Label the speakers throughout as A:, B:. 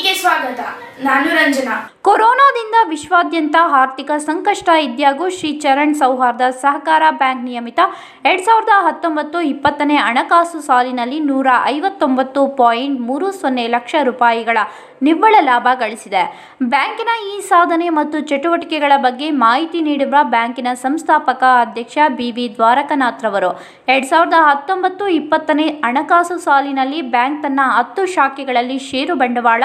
A: ಸುದ್ದಿಗೆ ಸ್ವಾಗತ. ನಾನು ರಂಜನಾ. ಕೊರೋನಾದಿಂದ ವಿಶ್ವಾದ್ಯಂತ ಆರ್ಥಿಕ ಸಂಕಷ್ಟ ಇದ್ಯಾಗೂ ಶ್ರೀ ಚರಣ್ ಸೌಹಾರ್ದ ಸಹಕಾರ ಬ್ಯಾಂಕ್ ನಿಯಮಿತ ಎರಡು ಸಾವಿರದ ಹತ್ತೊಂಬತ್ತು ಇಪ್ಪತ್ತನೇ ಹಣಕಾಸು ಸಾಲಿನಲ್ಲಿ ನೂರ ಐವತ್ತೊಂಬತ್ತು ಪಾಯಿಂಟ್ ಮೂರು ಸೊನ್ನೆ ಲಕ್ಷ ರೂಪಾಯಿಗಳ ನಿವ್ವಳ ಲಾಭ ಗಳಿಸಿದೆ. ಬ್ಯಾಂಕಿನ ಈ ಸಾಧನೆ ಮತ್ತು ಚಟುವಟಿಕೆಗಳ ಬಗ್ಗೆ ಮಾಹಿತಿ ನೀಡಿರುವ ಬ್ಯಾಂಕಿನ ಸಂಸ್ಥಾಪಕ ಅಧ್ಯಕ್ಷ ಬಿ ವಿ ದ್ವಾರಕನಾಥ್ರವರು ಎರಡು ಸಾವಿರದ ಹತ್ತೊಂಬತ್ತು ಇಪ್ಪತ್ತನೇ ಹಣಕಾಸು ಸಾಲಿನಲ್ಲಿ ಬ್ಯಾಂಕ್ ತನ್ನ ಹತ್ತು ಶಾಖೆಗಳಲ್ಲಿ ಷೇರು ಬಂಡವಾಳ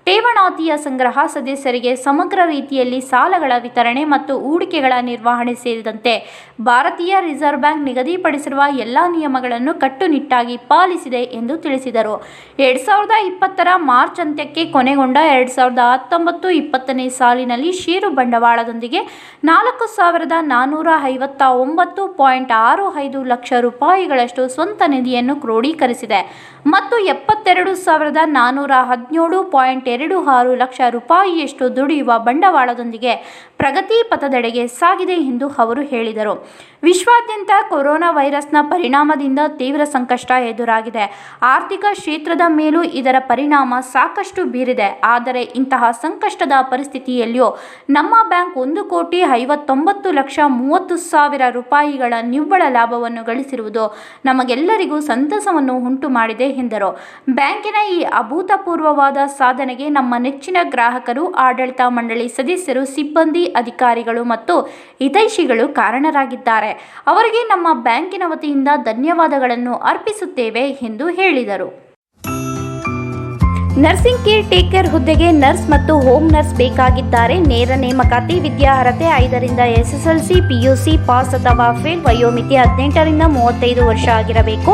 A: ಠೇವಣಾತಿಯ ಸಂಗ್ರಹ ಸದಸ್ಯರಿಗೆ ಸಮಗ್ರ ರೀತಿಯಲ್ಲಿ ಸಾಲಗಳ ವಿತರಣೆ ಮತ್ತು ಹೂಡಿಕೆಗಳ ನಿರ್ವಹಣೆ ಸೇರಿದಂತೆ ಭಾರತೀಯ ರಿಸರ್ವ್ ಬ್ಯಾಂಕ್ ನಿಗದಿಪಡಿಸಿರುವ ಎಲ್ಲ ನಿಯಮಗಳನ್ನು ಕಟ್ಟುನಿಟ್ಟಾಗಿ ಪಾಲಿಸಿದೆ ಎಂದು ತಿಳಿಸಿದರು. ಎರಡ್ ಸಾವಿರದ ಇಪ್ಪತ್ತರ ಮಾರ್ಚ್ ಅಂತ್ಯಕ್ಕೆ ಕೊನೆಗೊಂಡ ಎರಡ್ ಸಾವಿರದ ಹತ್ತೊಂಬತ್ತು ಇಪ್ಪತ್ತನೇ ಸಾಲಿನಲ್ಲಿ ಷೇರು ಬಂಡವಾಳದೊಂದಿಗೆ ನಾಲ್ಕು ಸಾವಿರದ ನಾನ್ನೂರ ಐವತ್ತ ಒಂಬತ್ತು ಪಾಯಿಂಟ್ ಆರು ಐದು ಲಕ್ಷ ರೂಪಾಯಿಗಳಷ್ಟು ಸ್ವಂತ ನಿಧಿಯನ್ನು ಕ್ರೋಢೀಕರಿಸಿದೆ ಮತ್ತು ಎಪ್ಪತ್ತೆರಡು ಸಾವಿರದ ನಾನ್ನೂರ ಹದಿನೇಳು ಪಾಯಿಂಟ್ ಎರಡು ಆರು ಲಕ್ಷ ರೂಪಾಯಿಯಷ್ಟು ದುಡಿಯುವ ಬಂಡವಾಳದೊಂದಿಗೆ ಪ್ರಗತಿ ಪಥದೆಡೆಗೆ ಸಾಗಿದೆ ಎಂದು ಅವರು ಹೇಳಿದರು. ವಿಶ್ವಾದ್ಯಂತ ಕೊರೋನಾ ವೈರಸ್ನ ಪರಿಣಾಮದಿಂದ ತೀವ್ರ ಸಂಕಷ್ಟ ಎದುರಾಗಿದೆ. ಆರ್ಥಿಕ ಕ್ಷೇತ್ರದ ಮೇಲೂ ಇದರ ಪರಿಣಾಮ ಸಾಕಷ್ಟು ಬೀರಿದೆ. ಆದರೆ ಇಂತಹ ಸಂಕಷ್ಟದ ಪರಿಸ್ಥಿತಿಯಲ್ಲಿಯೂ ನಮ್ಮ ಬ್ಯಾಂಕ್ ಒಂದು ಕೋಟಿ ಐವತ್ತೊಂಬತ್ತು ಲಕ್ಷ ಮೂವತ್ತು ಸಾವಿರ ರೂಪಾಯಿಗಳ ನಿವ್ವಳ ಲಾಭವನ್ನು ಗಳಿಸಿರುವುದು ನಮಗೆಲ್ಲರಿಗೂ ಸಂತಸವನ್ನು ಉಂಟು ಮಾಡಿದೆ ಎಂದರು. ಬ್ಯಾಂಕಿನ ಈ ಅಭೂತಪೂರ್ವವಾದ ಸಾಧನೆಗೆ ನಮ್ಮ ನೆಚ್ಚಿನ ಗ್ರಾಹಕರು, ಆಡಳಿತ ಮಂಡಳಿ ಸದಸ್ಯರು, ಸಿಬ್ಬಂದಿ ಅಧಿಕಾರಿಗಳು ಮತ್ತು ಹಿತೈಷಿಗಳು ಕಾರಣರಾಗಿದ್ದಾರೆ. ಅವರಿಗೆ ನಮ್ಮ ಬ್ಯಾಂಕಿನ ವತಿಯಿಂದ ಧನ್ಯವಾದಗಳನ್ನು ಅರ್ಪಿಸುತ್ತೇವೆ ಎಂದು ಹೇಳಿದರು. ನರ್ಸಿಂಗ್ ಕೇರ್ ಟೇಕರ್ ಹುದ್ದೆಗೆ ನರ್ಸ್ ಮತ್ತು ಹೋಮ್ ನರ್ಸ್ ಬೇಕಾಗಿದ್ದಾರೆ. ನೇರ ನೇಮಕಾತಿ, ವಿದ್ಯಾರ್ಹತೆ ಐದರಿಂದ ಎಸ್ಎಸ್ಎಲ್ಸಿ, ಪಿಯುಸಿ, ಪಾಸ್ ಅಥವಾ ಫೇಲ್ ವಯೋಮಿತಿ ಹದಿನೆಂಟರಿಂದ ಮೂವತ್ತೈದು ವರ್ಷ ಆಗಿರಬೇಕು.